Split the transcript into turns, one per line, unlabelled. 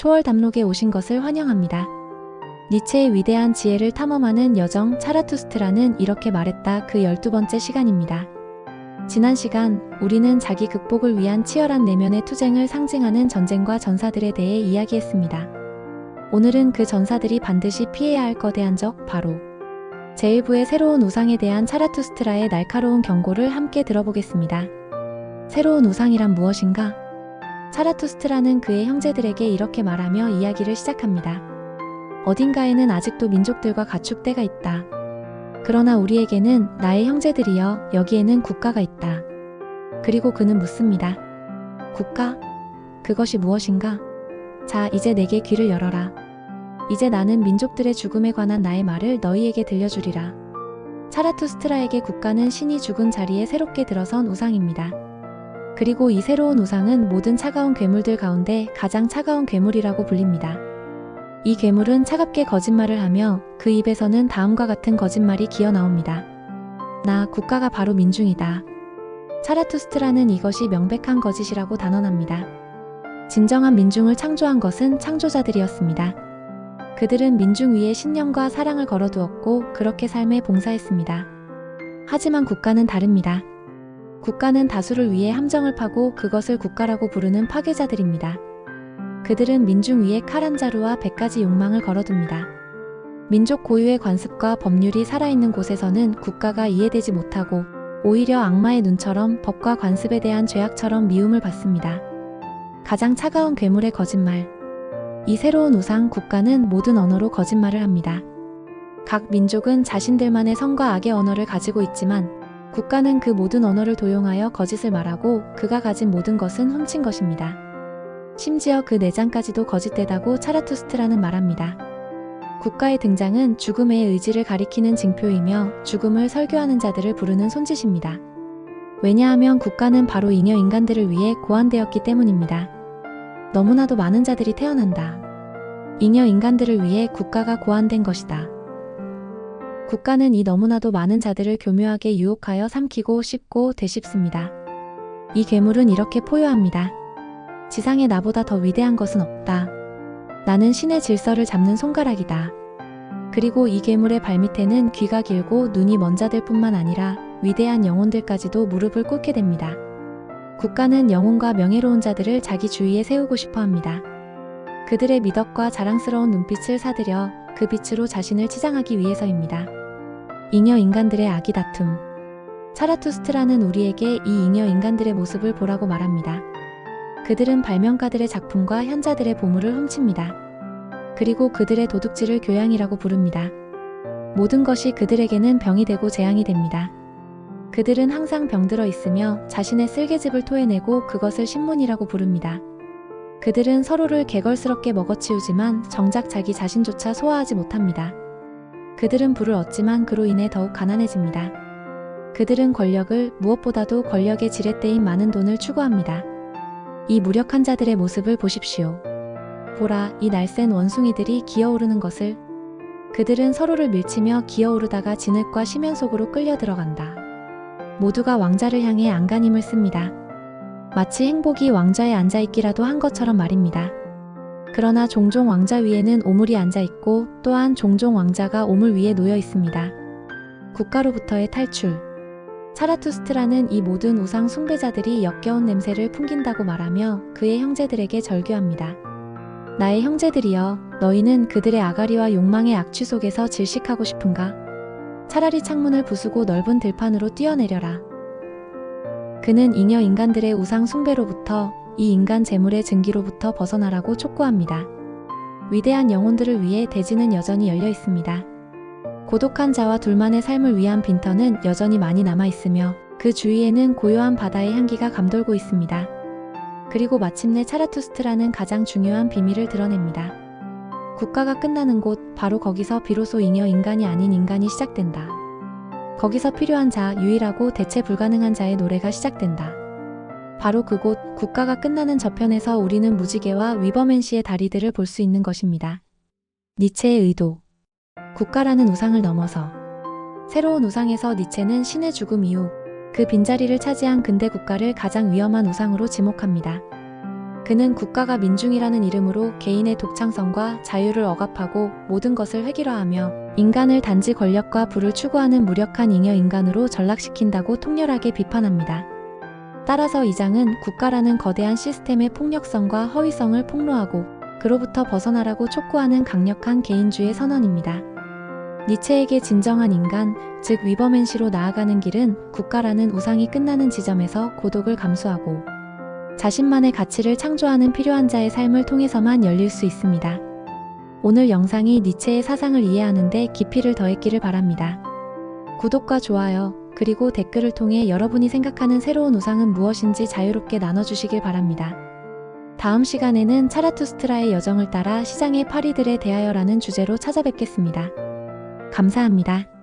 초월 담록에 오신 것을 환영합니다. 니체의 위대한 지혜를 탐험하는 여정 차라투스트라는 이렇게 말했다 그 12번째 시간입니다. 지난 시간 우리는 자기 극복을 위한 치열한 내면의 투쟁을 상징하는 전쟁과 전사들에 대해 이야기했습니다. 오늘은 그 전사들이 반드시 피해야 할 거대한 적 바로 제1부의 새로운 우상에 대한 차라투스트라의 날카로운 경고를 함께 들어보겠습니다. 새로운 우상이란 무엇인가? 차라투스트라는 그의 형제들에게 이렇게 말하며 이야기를 시작합니다. 어딘가에는 아직도 민족들과 가축대가 있다. 그러나 우리에게는 나의 형제들이여 여기에는 국가가 있다. 그리고 그는 묻습니다. 국가? 그것이 무엇인가? 자, 이제 내게 귀를 열어라. 이제 나는 민족들의 죽음에 관한 나의 말을 너희에게 들려주리라. 차라투스트라에게 국가는 신이 죽은 자리에 새롭게 들어선 우상입니다. 그리고 이 새로운 우상은 모든 차가운 괴물들 가운데 가장 차가운 괴물이라고 불립니다. 이 괴물은 차갑게 거짓말을 하며 그 입에서는 다음과 같은 거짓말이 기어 나옵니다. 나 국가가 바로 민중이다. 차라투스트라는 이것이 명백한 거짓이라고 단언합니다. 진정한 민중을 창조한 것은 창조자들이었습니다. 그들은 민중 위에 신념과 사랑을 걸어두었고 그렇게 삶에 봉사했습니다. 하지만 국가는 다릅니다. 국가는 다수를 위해 함정을 파고 그것을 국가라고 부르는 파괴자들입니다. 그들은 민중 위에 칼 한 자루와 백 가지 욕망을 걸어둡니다. 민족 고유의 관습과 법률이 살아있는 곳에서는 국가가 이해되지 못하고 오히려 악마의 눈처럼 법과 관습에 대한 죄악처럼 미움을 받습니다. 가장 차가운 괴물의 거짓말. 이 새로운 우상 국가는 모든 언어로 거짓말을 합니다. 각 민족은 자신들만의 성과 악의 언어를 가지고 있지만 국가는 그 모든 언어를 도용하여 거짓을 말하고 그가 가진 모든 것은 훔친 것입니다. 심지어 그 내장까지도 거짓되다고 차라투스트라는 말합니다. 국가의 등장은 죽음의 의지를 가리키는 징표이며 죽음을 설교하는 자들을 부르는 손짓입니다. 왜냐하면 국가는 바로 잉여 인간들을 위해 고안되었기 때문입니다. 너무나도 많은 자들이 태어난다. 잉여 인간들을 위해 국가가 고안된 것이다. 국가는 이 너무나도 많은 자들을 교묘하게 유혹하여 삼키고 씹고 되씹습니다. 이 괴물은 이렇게 포효합니다. 지상에 나보다 더 위대한 것은 없다. 나는 신의 질서를 잡는 손가락이다. 그리고 이 괴물의 발밑에는 귀가 길고 눈이 먼 자들 뿐만 아니라 위대한 영혼들까지도 무릎을 꿇게 됩니다. 국가는 영혼과 명예로운 자들을 자기 주위에 세우고 싶어 합니다. 그들의 미덕과 자랑스러운 눈빛을 사들여 그 빛으로 자신을 치장하기 위해서입니다. 잉여 인간들의 아기 다툼. 차라투스트라는 우리에게 이 잉여 인간들의 모습을 보라고 말합니다. 그들은 발명가들의 작품과 현자들의 보물을 훔칩니다. 그리고 그들의 도둑질을 교양이라고 부릅니다. 모든 것이 그들에게는 병이 되고 재앙이 됩니다. 그들은 항상 병들어 있으며 자신의 쓸개즙을 토해내고 그것을 신문이라고 부릅니다. 그들은 서로를 개걸스럽게 먹어치우지만 정작 자기 자신조차 소화하지 못합니다. 그들은 부를 얻지만 그로 인해 더욱 가난해집니다. 그들은 권력을 무엇보다도 권력의 지렛대인 많은 돈을 추구합니다. 이 무력한 자들의 모습을 보십시오. 보라, 이 날쌘 원숭이들이 기어오르는 것을. 그들은 서로를 밀치며 기어오르다가 진흙과 심연 속으로 끌려 들어간다. 모두가 왕자를 향해 안간힘을 씁니다. 마치 행복이 왕좌에 앉아있기라도 한 것처럼 말입니다. 그러나 종종 왕자 위에는 오물이 앉아 있고 또한 종종 왕자가 오물 위에 놓여 있습니다. 국가로부터의 탈출. 차라투스트라는 이 모든 우상 숭배자들이 역겨운 냄새를 풍긴다고 말하며 그의 형제들에게 절규합니다. 나의 형제들이여, 너희는 그들의 아가리와 욕망의 악취 속에서 질식하고 싶은가? 차라리 창문을 부수고 넓은 들판으로 뛰어내려라. 그는 잉여 인간들의 우상 숭배로부터 이 인간 재물의 증기로부터 벗어나라고 촉구합니다. 위대한 영혼들을 위해 대지는 여전히 열려 있습니다. 고독한 자와 둘만의 삶을 위한 빈터는 여전히 많이 남아 있으며 그 주위에는 고요한 바다의 향기가 감돌고 있습니다. 그리고 마침내 차라투스트라는 가장 중요한 비밀을 드러냅니다. 국가가 끝나는 곳, 바로 거기서 비로소 잉여 인간이 아닌 인간이 시작된다. 거기서 필요한 자, 유일하고 대체 불가능한 자의 노래가 시작된다. 바로 그곳, 국가가 끝나는 저편에서 우리는 무지개와 위버맨시의 다리들을 볼 수 있는 것입니다. 니체의 의도. 국가라는 우상을 넘어서 새로운 우상에서 니체는 신의 죽음 이후 그 빈자리를 차지한 근대 국가를 가장 위험한 우상으로 지목합니다. 그는 국가가 민중이라는 이름으로 개인의 독창성과 자유를 억압하고 모든 것을 획일화하며 인간을 단지 권력과 부를 추구하는 무력한 잉여 인간으로 전락시킨다고 통렬하게 비판합니다. 따라서 이 장은 국가라는 거대한 시스템의 폭력성과 허위성을 폭로하고 그로부터 벗어나라고 촉구하는 강력한 개인주의 선언입니다. 니체에게 진정한 인간, 즉 위버맨시로 나아가는 길은 국가라는 우상이 끝나는 지점에서 고독을 감수하고 자신만의 가치를 창조하는 필요한 자의 삶을 통해서만 열릴 수 있습니다. 오늘 영상이 니체의 사상을 이해하는데 깊이를 더했기를 바랍니다. 구독과 좋아요, 그리고 댓글을 통해 여러분이 생각하는 새로운 우상은 무엇인지 자유롭게 나눠주시길 바랍니다. 다음 시간에는 차라투스트라의 여정을 따라 시장의 파리들에 대하여라는 주제로 찾아뵙겠습니다. 감사합니다.